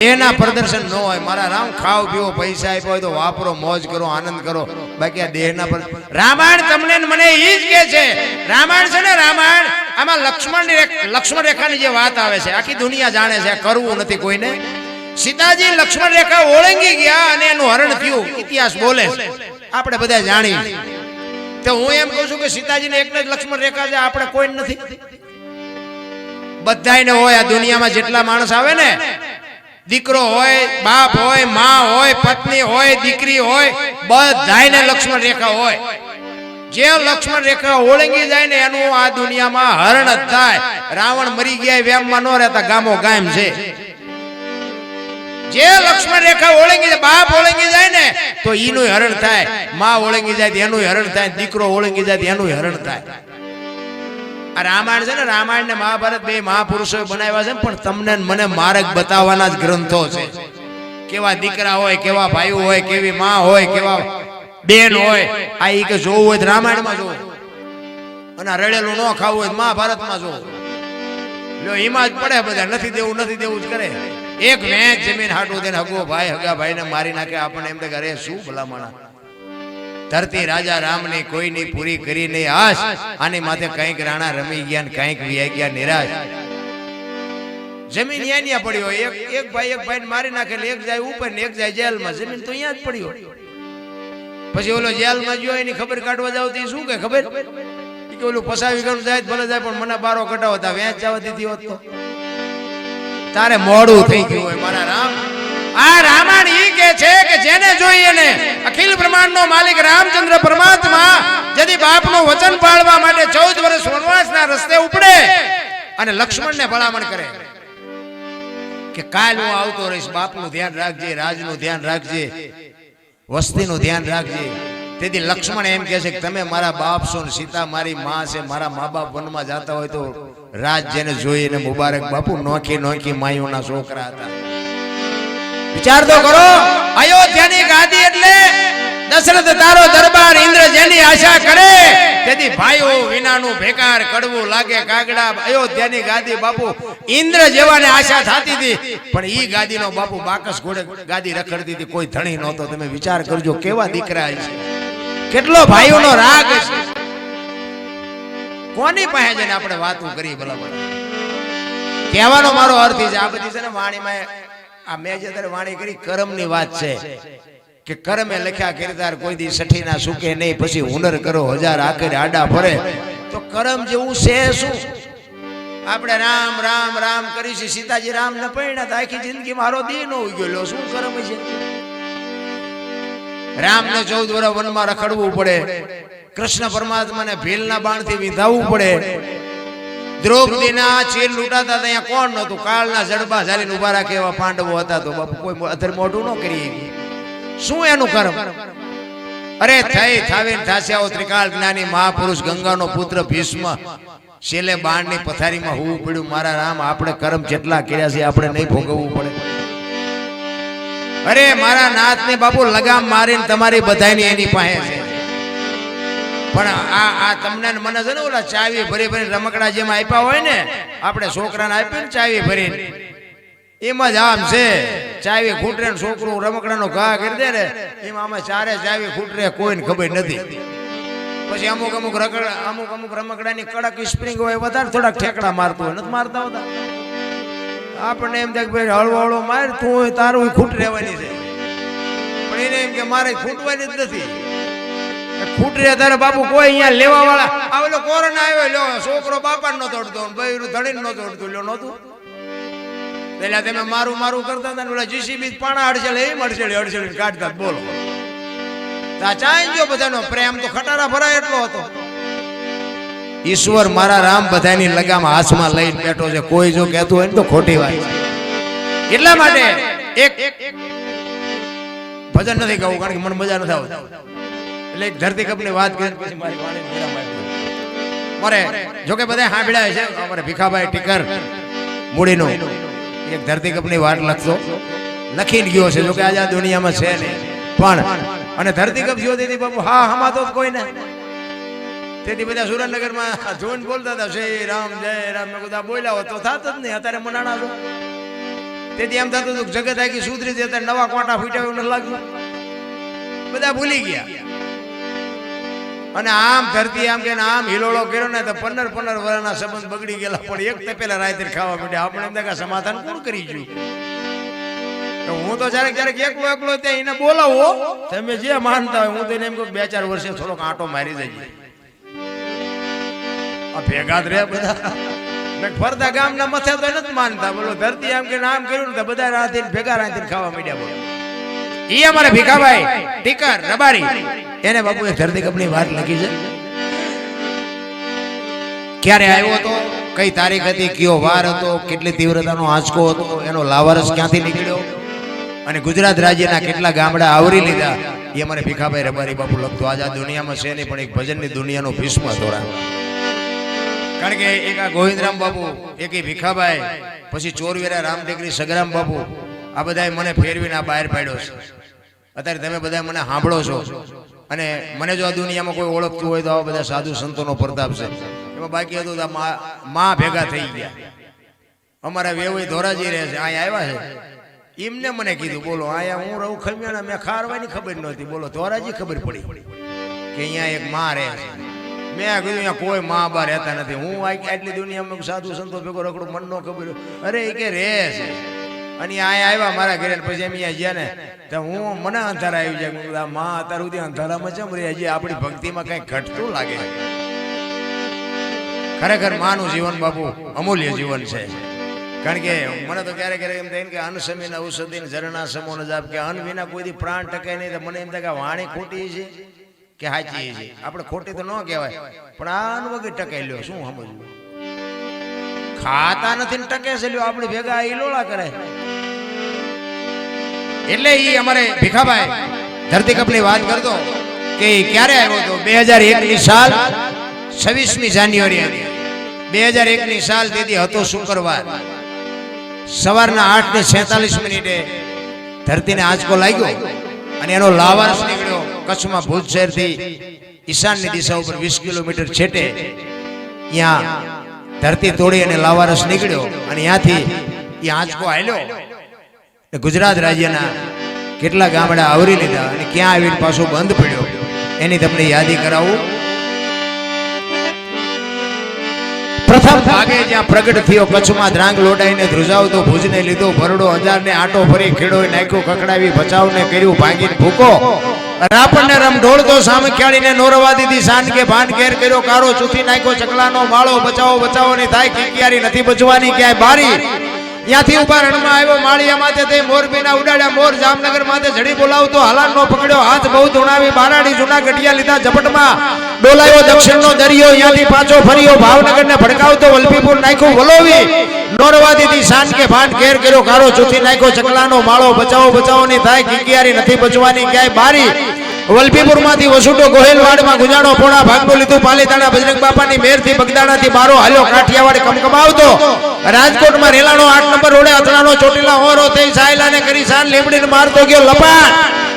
એના પ્રદર્શન ન હોય. મારા રામ ખાવ પીવો, પૈસા આપ્યો હોય તો વાપરો, મોજ કરો, આનંદ કરો. બાકી આ દેહના પર રામાયણ તમને મને ઈ જ કે છે. રામાયણ છે ને રામાયણ, આમાં લક્ષ્મણ લક્ષ્મણ રેખાની જે વાત આવે છે, આખી દુનિયા જાણે છે કરવું નથી કોઈને. સીતાજી લક્ષ્મણ રેખા ઓળંગી ગયા અને એનું હરણ થયું. ઇતિહાસ બોલે આપણે બધા જાણી તો હું એમ કહું છું કે સીતાજીને એકને જ લક્ષ્મણ રેખા છે, આપણે કોઈ નથી. બધાને હોય આ દુનિયામાં જેટલા માણસ આવે ને દીકરો હોય, બાપ હોય, માં હોય, પત્ની હોય, દીકરી હોય, બધાયને લક્ષ્મણ રેખા હોય. જે લક્ષ્મણ રેખા ઓળંગી જાય ને એનું આ દુનિયામાં હરણ જ થાય. રાવણ મરી ગયા વેમમાં ન રહેતા ગામો ગામ છે. જે લક્ષ્મણ રેખા ઓળંગી જાય, બાપ ઓળંગી જાય ને, તો એનું હરણ થાય. માં ઓળંગી જાય એનું હરણ થાય. દીકરો ઓળંગી જાય એનું હરણ થાય. આ રામાયણ છે ને રામાયણ ને મહાભારત બે મહાપુરુષો બનાવ્યા છે પણ તમને મને માર્ગ બતાવવાના જ ગ્રંથો છે. કેવા દીકરા હોય, કેવા ભાઈઓ હોય, કેવી માં હોય, કેવા બેન હોય, આ ઈ કે જોવું હોય રામાયણમાં જોવું. અને રડેલું ન ખાવું હોય મહાભારતમાં જોવું. જો એમાં જ પડે બધા, નથી દેવું નથી દેવું જ કરે. એક વેચ જમીન હાટું દે હગો ભાઈ, હગા ભાઈને મારી નાખે, આપણને એમ કે અરે શું ભલામણા. ધરતી રાજા રામની કોઈની પૂરી કરી નહીં. આશ. આની માથે કંઈક રાણા રમી ગયા ને કંઈક વિયાઈ ગયા, નિરાશ. જમીન અહીંયા પડ્યો એક એક ભાઈ, એક ભાઈને મારી નાખેલ, એક જાય ઉપર ને એક જાય જેલમાં. જમીન તો અહીંયા જ પડી પછી ઓલો જેલમાં ગયો, એની ખબર કાઢવા જાવ તો શું કે ખબર? કે ઓલું પસાવી ગણું જાય ભલે જાય, પણ મને બારો કટાવો. તા વેચ જવા દીધી હોત તો. તારે મોડું થઈ ગયું હોય, મારા રામ. આ રામાયણ ઈ કે છે કે જેને જોઈએ ને બ્રહ્માંડનો માલિક રામચંદ્ર પરમાત્મા જદી બાપનું વચન પાળવા માટે ચૌદ વર્ષ વનવાસના રસ્તે ઉપડે અને લક્ષ્મણને ભલામણ કરે. કે કાલ હું આવતો રહીશ, બાપનું ધ્યાન રાખજે, રાજનું ધ્યાન રાખજે, વસ્તીનું ધ્યાન રાખજે. તેથી લક્ષ્મણ એમ કહે છે કે તમે મારા બાપ છો ને સીતા મારી માં છે, મારા મા બાપ વનમાં જતા હોય તો રાજ જેને જોઈને મુબારક. બાપુ નોખી નોખી માયુના છોકરા હતા. વિચાર તો કરો, અયોધ્યાની ગાદી એટલે દશરથ તારો દરબાર ઇન્દ્ર જેની આશા કરે, તેથી ભાઈઓ વિનાનું ભેકાર કડવું લાગે કાગડા, અયોધ્યાની ગાદી બાપુ ઇન્દ્ર જેવાને આશા થતી હતી, પણ ઈ ગાદીનો બાપુ બાકસ ઘોડે ગાદી રખડતી હતી, કોઈ ધણી નહોતો. તમે વિચાર કરજો કેવા દીકરા છે. કેટલો ભાઈઓનો રાગ છે. કોની પાસે જઈને આપણે વાતો કરી ભલા કહેવાનો મારો અર્થ છે, આ બધી છે ને વાણીમાં આ મેં જે વાણી કરી, કરમની વાત છે. કે કર્મે લખ્યા કિરદાર કોઈ દી સઠી ના સુકે નહીં પછી હુનર કરો હજાર આખરે આડા ફરે. તો કર્મ જેવું છે શું? આપણે રામ રામ રામ કરીશું સીતાજી રામ ને પરિણત આખી જિંદગી મારો દી નો ગયેલો શું કર્મ છે? રામ ને ચૌદ વર્ષ વનમાં રખડવું પડે. કૃષ્ણ પરમાત્માને ભીલના બાણથી વિંધાવવું પડે. દ્રૌપદીના ચીર લૂંટાતા અહીંયા કોણ નહોતું? કાળના જડબા ઝાલીને ઊભા રાખે એવા પાંડવો હતા તો બાપુ કોઈ અધર મોઢું ન કરી શું એનું કર્મ? અરે થઈ, થાવીને થાસ્યાઓ ત્રિકાળ જ્ઞાની મહાપુરુષ ગંગાનો પુત્ર ભીષ્મ. શેલે બાણની પથારીમાં હોવું પડ્યું. મારા રામ, આપણે કર્મ જેટલા કર્યા છે, આપણે નહીં ભોગવવું પડે. અરે મારા નાથ ને બાપુ, લગામ મારીને તમારી બધાની એની પાસે છે. પણ આ આ તમને મને છે ને ઓલા ચાવી ભરી ભરી રમકડા જેમ આપ્યા હોય ને, આપણે છોકરાને આપી ને ચાવી ભરીને. એમાં જ આમ છે. ચાવી ખૂટરે છોકરું રમકડાનો ઘા કરી દે ને એમાં અમે ચારે ચાવી ખૂટરે કોઈને ખબર નથી. પછી અમુક અમુક રકડ અમુક અમુક રમકડાની કડક સ્પ્રિંગ હોય વધારે થોડાક ઠેકડા મારતો હોય નથી મારતા હોતા. આપણને એમ થાય ભાઈ હળવો હળવો માર તું તારું ખૂટ રહેવાની છે. પણ એને એમ કે મારે ખૂટવાની જ નથી. ખૂટ રે તારે બાપુ કોઈ અહીંયા લેવા વાળા આવેલો કોરોના આવ્યો લ્યો છોકરો બાપા નો તોડતો ભાઈ ધણી નો તોડતું લ્યો નહોતું? પેલા તમે મારું મારું કરતા હતા પેલા જીસીબી પાણા અડચેલે એમ અડચેલે અડચેલે કાઢતા બોલો. તા ગયો બધાનો પ્રેમ, તો ખટારા ભરાય એટલો હતો. ઈશ્વર મારા રામ બધાની લગામ હાથમાં લઈને બેઠો છે, કોઈ જો કહેતું હોય ને તો ખોટી વાત એટલા માટે એક ભજન નથી ગાવું, કારણ કે મને મજા નથી આવતી. એટલે એક ધરતી કપની વાત કરી, પછી મારી વિરામ મારે જોકે બધા સાંભળ્યા છે, અમારે ભીખાભાઈ ટીકર, મૂડીનો. એક ધરતી કપની વાત લખતો લખી ગયો છે, જોકે આજે દુનિયામાં છે નહીં. પણ, અને ધરતી કપ જોતી હતી બાપુ હા હમા તો કોઈ ને તેથી બધા સુરેન્દ્રનગરમાં જોઈને બોલતા હતા શ્રી રામ, જય રામ. મેં બધા બોલ્યા હોત તો થતો જ નહીં, અત્યારે મનાણા તેથી એમ થતું હતું જગત આખી સુધરી જતા નવા કોટા ફૂટ્યા એવું લાગ્યું. બધા ભૂલી ગયા. અને આમ ધરતી આમ કે આમ હિલોળો કર્યો ને તો પંદર પંદર વર્ષના સંબંધ બગડી ગયેલા. પણ એક તપેલા રાત્રે ખાવા માંડ્યા. આપણે એમ કે સમાધાન કોણ કરી ગયું? હું તો જ્યારે ક્યારેક એકલો એકલો ત્યાં એને બોલાવો, તમે જે માનતા હોય, હું તો એમ કહું બે ચાર વર્ષે થોડોક આંટો મારી જઈએ આ ભેગા જ રહ્યા બધા. ફરતા ગામના મથે તો નથી માનતા. બોલો, ધરતી આમ કે નામ કર્યું ને બધા રાતે ભેગા રાતે ખાવા માંડ્યા બોલો. ઈ અમારા ભીખાભાઈ ટીકર રબારી. એને બાપુએ ધરતી કપની વાત લખી છે. ક્યારે આવ્યો હતો? કઈ તારીખ હતી? કયો વાર હતો? કેટલી તીવ્રતાનો આંચકો હતો? એનો લાવારસ ક્યાંથી નીકળ્યો? અને ગુજરાત રાજ્યના કેટલા ગામડા આવરી લીધા? એ અમારે ભીખાભાઈ રબારી બાપુ લખતો. આજ આ દુનિયામાં છે નહીં પણ એક ભજનની દુનિયાનો ભીષ્મ દોરા કારણ કે એક આ ગોવિંદરામ બાપુ એક ભીખાભાઈ પછી રામ રામટેકરી સગરામ બાપુ આ બધાએ મને ફેરવીને આ બહાર પાડ્યો છે. અત્યારે તમે બધા મને સાંભળો છો. અને મને જો આ દુનિયામાં કોઈ ઓળખતું હોય તો આવા બધા સાધુ સંતોનો પ્રતાપ છે. એમાં બાકી હતું મા- ભેગા થઈ ગયા. અમારા વેવય ધોરાજી રહે છે, અહીંયા આવ્યા છે. એમને મને કીધું, બોલો, અહીંયા હું રહું ખમિયાણા મેં ખારવાની ખબર નહોતી. બોલો, ધોરાજી ખબર પડી કે અહીંયા એક મા રહે છે. મેં કીધું, અહીંયા કોઈ મા બા રહેતા નથી. હું આટલી દુનિયામાં સાધુ સંતો ભેગો રખડું મન નો ખબર અરે, એ કે રહે છે. અને અહીંયા આવ્યા મારા ઘરે પછી એમ અહીંયા ગયા ને, તો હું મને અંધારા આવી જાય બધા માં અત્યાર સુધી અંધારામાં છે રહી હજી આપણી ભક્તિમાં કઈ ઘટતું લાગે ખરેખર માનું જીવન બાપુ, અમૂલ્ય જીવન છે. કારણ કે મને તો ક્યારેક ક્યારેક એમ થાય કે અન્ન સમીન ઔષધિ ઝરણા સમો ન જાપ કે અન્ન વિના કોઈ પ્રાણ ટકે નહીં, તો મને એમ થાય કે વાણી ખોટી છે કે સાચી છે? આપણે ખોટી તો ન કહેવાય, પણ આ અન્ન વગર ટકાઈ લ્યો, શું સમજવું? ખાતા નથી ને ટકે છે આપણી ભેગા ઈલોળા કરે. એટલે એ અમારે ભીખાભાઈ ધરતી કપની વાત કરતો કે ક્યારે આવ્યો હતો બે હજાર એક ની સાલ છવ્વીસમી જાન્યુઆરી હતી. બે હજાર એક ની સાલ તેથી હતો શુક્રવાર. સવારના આઠ ને છેતાલીસ મિનિટે ધરતીને આંચકો લાગ્યો અને એનો લાવારસ નીકળ્યો કચ્છમાં ભુજ શહેરથી ઈશાનની દિશા ઉપર વીસ કિલોમીટર છેટે. ત્યાં ધરતી તોડી અને લાવારસ નીકળ્યો અને ત્યાંથી એ આંચકો એ ગુજરાત રાજ્યના કેટલા ગામડા આવરી લીધા અને ક્યાં આવીને પાછો બંધ પડ્યો, એની તમને યાદી કરાવું. પ્રથમ ભાગે જ્યાં પ્રગટ થયો, કચ્છમાં ધ્રાંગ લોડાઈને ધ્રુજાવતો ભુજને લીધો, ભરડો અંજારને આટો ફરી ખેડો નાખ્યો કકડાવી બચાવને કર્યું, ભાંગીને ભૂકો. રાપણને રમ ઢોળતો સામે ખેડીને નોરવા દીધી સાન કે ભાન ઘેર કર્યો કારો ચૂથી નાખ્યો, ચકલાનો માળો બચાવો બચાવો ની થાય, કિકિયારી નથી બચવાની ક્યાંય બારી. ત્યાંથી ઊભા રણમાં આવ્યો, માળિયા માથે તે મોરબીના ઉડાડ્યા, મોર જામનગર માથે ઝડી બોલાવતો હાલાન નો પકડ્યો, હાથ બહુ ધુણાવી, બારાડી જૂના ગઢિયા લીધા, ઝપટમાં ડોલાયો દક્ષિણનો દરિયો ત્યાંથી પાછો ફર્યો, ભાવનગરને ભડકાવતો, વલભીપુર નાખ્યું, વલોવી. નોરવા દીધી શાન કે ભાન ઘેર કર્યો કારો ચૂથી નાખ્યો, ચકલાનો માળો બચાવો બચાવો ની થાય કિકિયારી નથી બચવાની, ક્યાંય બારી. વલભીપુરમાંથી વસુટો ગોહેલવાડમાં ગુજાણો પોણા ભાગનું લીધું. પાલીતાણા બજરંગ બાપાની મેરથી બગદાણાથી બારો હાલ્યો. કાઠિયાવાડ કમકમાવતો. રાજકોટમાં રેલાનો આઠ નંબર રોડે અથડાનો ચોટીલા હોરો થઈ સાયલાને કરી સાન, લીમડીને મારતો ગયો લપાટ.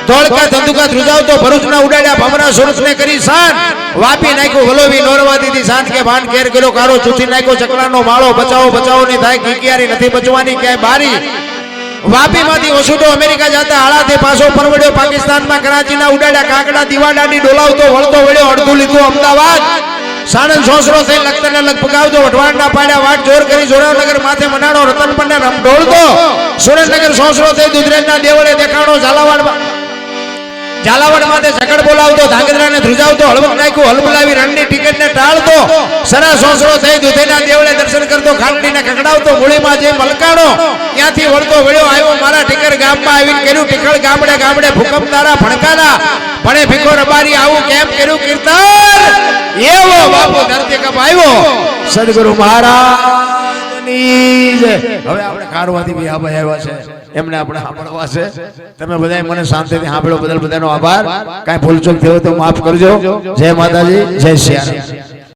ધોળકા ધંધુકા ધ્રુજાવતો, ભરૂચના ઉડાડ્યા ભમરા સુરતને કરી સાન. વાપી નાખ્યું, વલોવી નોરવા દીધી સાંજ કે ભાન ઘેર કર્યો કારો ચૂથી નાખ્યો, ચકલાનો માળો, બચાવો બચાવો ની થાય કિકિયારી નથી બચવાની, ક્યાંય બારી. વાપીમાંથી વસુટો અમેરિકા જતા આળાથી પાછો પરવડ્યો. પાકિસ્તાનમાં કરાચીના ઉડાડ્યા કાંકડા, દીવાડાની ડોલાવતો, વળતો વળ્યો, અડધું લીધું અમદાવાદ. સાણંદ સોસરો થઈ લખતરને લગ પગાવતો વઢવાડના પાડ્યા, વાટ જોર કરી જોરાવનગર માથે મનાડો રતન રતનપરને રમ ઢોળતો સુરેન્દ્રનગર સોસરો થઈ દુધરેજના દેવળે દેખાણો ઝાલાવાડ ઝાલાવાડ સકડ બોલાવતો, ધાંગધ્રાને ધ્રુજાવતો હળવક નાખ્યું હલબલાવી રણની ટિકિટને ટાળતો સરા સોસરો થઈ દુધેના દેવળે દર્શન કરતો ખાંડીને કકડાવતો મૂળીમાં જે મલકાણો, ત્યાંથી વળતો વળ્યો, આવ્યો મારા ટીકર ગામમાં આવીને કર્યું ટીકળ ગામડે ગામડે ભૂકંપ તારા ભણકારા ભણે ભીખો રબારી, આવું કેમ કર્યું, કીર્તન? એવો બાપુ ધરતી કપ આવ્યો. સદગુરુ મહારાજની હવે આપણે કારવાથી બી આવ્યા છે. એમને આપણે સાંભળવા છે. તમે બધાએ મને શાંતિથી સાંભળો. બદલ બધાનો આભાર. કાંઈ ભૂલચૂક થયો તો માફ કરજો. જય માતાજી જય સિયારામ